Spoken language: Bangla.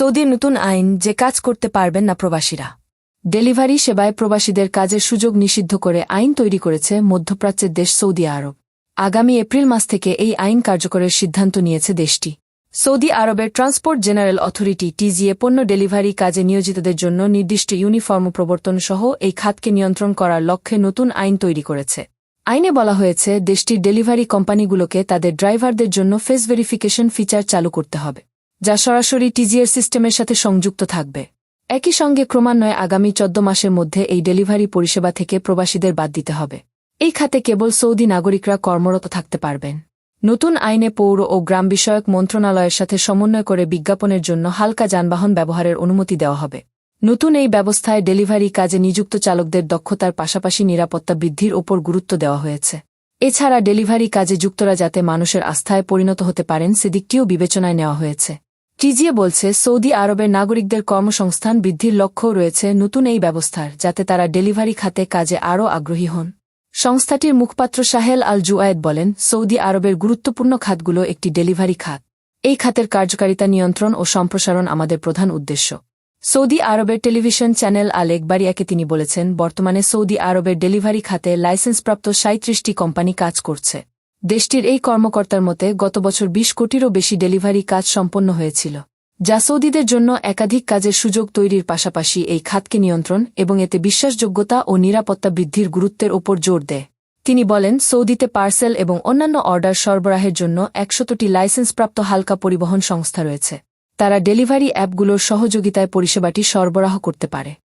সৌদির নতুন আইন যে কাজ করতে পারবেন না প্রবাসীরা। ডেলিভারি সেবায় প্রবাসীদের কাজের সুযোগ নিষিদ্ধ করে আইন তৈরি করেছে মধ্যপ্রাচ্যের দেশ সৌদি আরব। আগামী এপ্রিল মাস থেকে এই আইন কার্যকরের সিদ্ধান্ত নিয়েছে দেশটি। সৌদি আরবের ট্রান্সপোর্ট জেনারেল অথরিটি টিজিএ পণ্য ডেলিভারি কাজে নিয়োজিতদের জন্য নির্দিষ্ট ইউনিফর্ম প্রবর্তন সহ এই খাতকে নিয়ন্ত্রণ করার লক্ষ্যে নতুন আইন তৈরি করেছে। আইনে বলা হয়েছে, দেশটির ডেলিভারি কোম্পানিগুলোকে তাদের ড্রাইভারদের জন্য ফেস ভেরিফিকেশন ফিচার চালু করতে হবে। যা সরাসরি টিজিএর সিস্টেমের সাথে সংযুক্ত থাকবে। একই সঙ্গে ক্রমান্বয়ে আগামী চোদ্দ মাসের মধ্যে এই ডেলিভারি পরিষেবা থেকে প্রবাসীদের বাদ দিতে হবে। এই খাতে কেবল সৌদি নাগরিকরা কর্মরত থাকতে পারবেন। নতুন আইনে পৌর ও গ্রাম বিষয়ক মন্ত্রণালয়ের সাথে সমন্বয় করে বিজ্ঞাপনের জন্য হালকা যানবাহন ব্যবহারের অনুমতি দেওয়া হবে। নতুন এই ব্যবস্থায় ডেলিভারি কাজে নিযুক্ত চালকদের দক্ষতার পাশাপাশি নিরাপত্তা বৃদ্ধির ওপর গুরুত্ব দেওয়া হয়েছে। এছাড়া ডেলিভারি কাজে যুক্তরা যাতে মানুষের আস্থায় পরিণত হতে পারেন সেদিকটিও বিবেচনায় নেওয়া হয়েছে। টিজিএ বলছে, সৌদি আরবের নাগরিকদের কর্মসংস্থান বৃদ্ধির লক্ষ্যও রয়েছে নতুন এই ব্যবস্থার, যাতে তারা ডেলিভারি খাতে কাজে আরও আগ্রহী হন। সংস্থাটির মুখপাত্র সাহেল আল জুয়ায়েদ বলেন, সৌদি আরবের গুরুত্বপূর্ণ খাতগুলো একটি ডেলিভারি খাত। এই খাতের কার্যকারিতা নিয়ন্ত্রণ ও সম্প্রসারণ আমাদের প্রধান উদ্দেশ্য। সৌদি আরবের টেলিভিশন চ্যানেল আল একবারিয়াকে তিনি বলেছেন, বর্তমানে সৌদি আরবের ডেলিভারি খাতে লাইসেন্সপ্রাপ্ত সাঁত্রিশটি কোম্পানি কাজ করছে। দেশটির এই কর্মকর্তার মতে, গত বছর ২০ কোটিরও বেশি ডেলিভারি কাজ সম্পন্ন হয়েছিল, যা সৌদিদের জন্য একাধিক কাজের সুযোগ তৈরির পাশাপাশি এই খাতকে নিয়ন্ত্রণ এবং এতে বিশ্বাসযোগ্যতা ও নিরাপত্তা বৃদ্ধির গুরুত্বের ওপর জোর দেয়। তিনি বলেন, সৌদিতে পার্সেল এবং অন্যান্য অর্ডার সরবরাহের জন্য একশতটি লাইসেন্সপ্রাপ্ত হালকা পরিবহন সংস্থা রয়েছে। তারা ডেলিভারি অ্যাপগুলোর সহযোগিতায় পরিষেবাটি সরবরাহ করতে পারে।